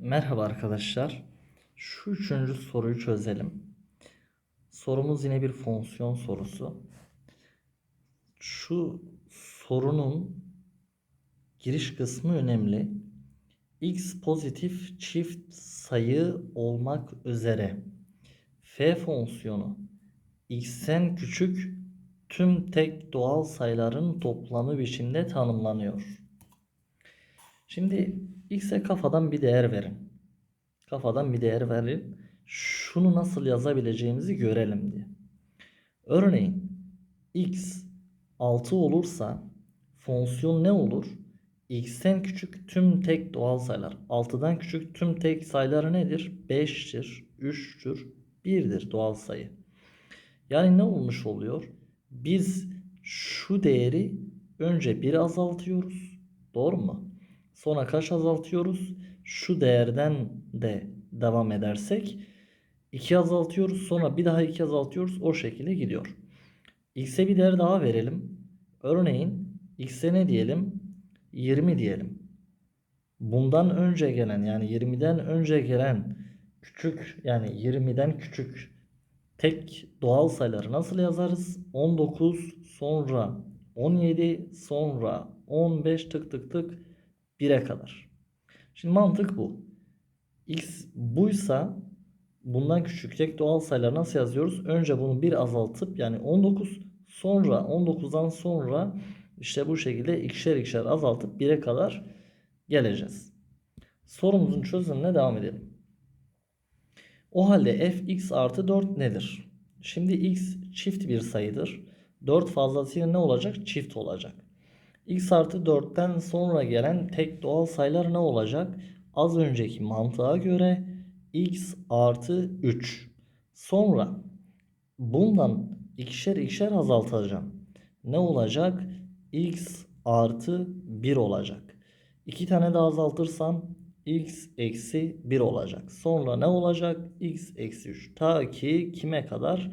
Merhaba arkadaşlar. Şu üçüncü soruyu çözelim. Sorumuz yine bir fonksiyon sorusu. Şu sorunun giriş kısmı önemli. x pozitif çift sayı olmak üzere f fonksiyonu x'ten küçük tüm tek doğal sayıların toplamı biçimde tanımlanıyor. Şimdi x'e kafadan bir değer verin. Kafadan bir değer verin. Şunu nasıl yazabileceğimizi görelim diye. Örneğin x 6 olursa fonksiyon ne olur? x'ten küçük tüm tek doğal sayılar. 6'dan küçük tüm tek sayıları nedir? 5'tir, 3'tür, 1'dir doğal sayı. Yani ne olmuş oluyor? Biz şu değeri önce 1 azaltıyoruz. Doğru mu? Sonra kaç azaltıyoruz? Şu değerden de devam edersek 2 azaltıyoruz. Sonra bir daha 2 azaltıyoruz. O şekilde gidiyor. X'e bir değer daha verelim. Örneğin X'e ne diyelim? 20 diyelim. Bundan önce gelen yani 20'den önce gelen küçük yani 20'den küçük tek doğal sayıları nasıl yazarız? 19 sonra 17 sonra 15 tık tık tık 1'e kadar. Şimdi mantık bu. X buysa bundan küçük tek doğal sayılar nasıl yazıyoruz? Önce bunu bir azaltıp yani 19 sonra 19'dan sonra işte bu şekilde ikişer ikişer azaltıp 1'e kadar geleceğiz. Sorumuzun çözümüne devam edelim. O halde fx artı 4 nedir? Şimdi x çift bir sayıdır. 4 fazlasıyla ne olacak? Çift olacak. X artı 4'ten sonra gelen tek doğal sayılar ne olacak? Az önceki mantığa göre x artı 3. Sonra bundan ikişer ikişer azaltacağım. Ne olacak? x artı 1 olacak. İki tane daha azaltırsam x eksi 1 olacak. Sonra ne olacak? x eksi 3. Ta ki kime kadar?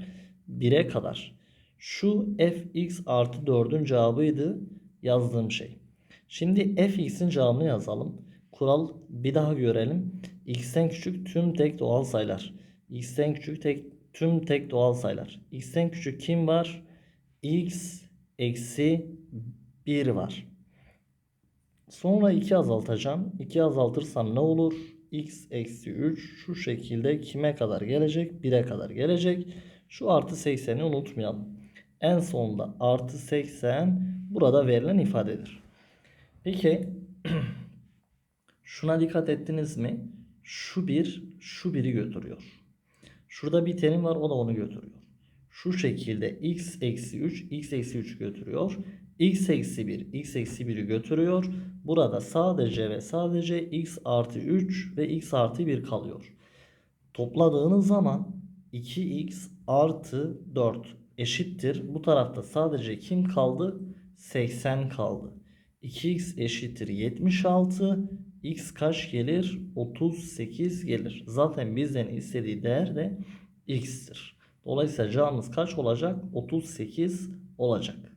1'e kadar. Şu fx artı 4'ün cevabıydı yazdığım şey. Şimdi fx'in cevabını yazalım. Kural bir daha görelim. x'ten küçük tüm tek doğal sayılar. x'ten küçük tek tüm tek doğal sayılar. x'ten küçük kim var? x eksi 1 var. Sonra 2 azaltacağım. 2 azaltırsam ne olur? x eksi 3 şu şekilde kime kadar gelecek? 1'e kadar gelecek. Şu artı 80'i unutmayalım. En sonunda artı 80 burada verilen ifadedir. Peki şuna dikkat ettiniz mi? Şu bir, şu biri götürüyor. Şurada bir terim var o da onu götürüyor. Şu şekilde x eksi 3, x eksi 3 götürüyor. x eksi 1, x eksi 1'i götürüyor. Burada sadece ve sadece x artı 3 ve x artı 1 kalıyor. Topladığınız zaman 2x artı 4 eşittir. Bu tarafta sadece kim kaldı? 80 kaldı. 2x eşittir 76. x kaç gelir? 38 gelir. Zaten bizden istediği değer de x'tir. Dolayısıyla cevabımız kaç olacak? 38 olacak.